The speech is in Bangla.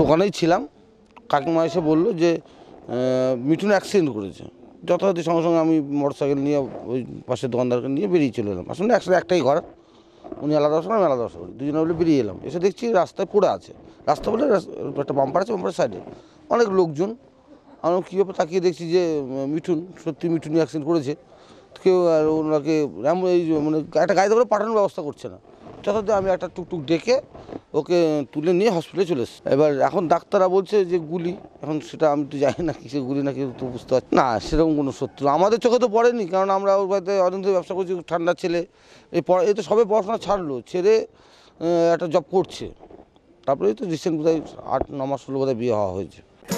দোকানেই ছিলাম। কাকিমা এসে বলল যে মিঠুন অ্যাক্সিডেন্ট করেছে। যথাযথ সঙ্গে সঙ্গে আমি মোটর সাইকেল নিয়ে ওই পাশের দোকানদারকে নিয়ে বেরিয়ে চলে এলাম। আসলে একসাথে একটাই ঘর উনি আলাদা বসা আমি আলাদা বসা করি। দুজনে বলে বেরিয়ে এলাম। এসে দেখছি রাস্তায় পড়ে আছে। রাস্তা বলে একটা বাম্পার আছে বাম্পারের সাইডে অনেক লোকজন। আমি কী ব্যাপার তাকিয়ে দেখছি যে মিঠুন, সত্যি মিঠুনই অ্যাক্সিডেন্ট করেছে। কেউ আর ওনাকে এই মানে একটা গাড়িতে করে পাঠানোর ব্যবস্থা করছে না। যথাযথ আমি একটা টুকটুক ডেকে ওকে তুলে নিয়ে হসপিটালে চলে এসেছি। এবার এখন ডাক্তাররা বলছে যে গুলি, এখন সেটা আমি তো জানি না কিসে গুলি না কেউ তো বুঝতে পারছি। না, সেরকম কোনো সত্য আমাদের চোখে তো পড়েনি, কারণ আমরা ওর বাড়িতে অনেক ব্যবসা করছি ঠান্ডা ছেলে। এই পড়া এই তো সবে পড়াশোনা ছাড়লো, ছেড়ে একটা জব করছে। তারপরে তো রিসেন্ট বোধহয় আট, ন মাস হলো বোধহয় বিয়ে হওয়া হয়েছে।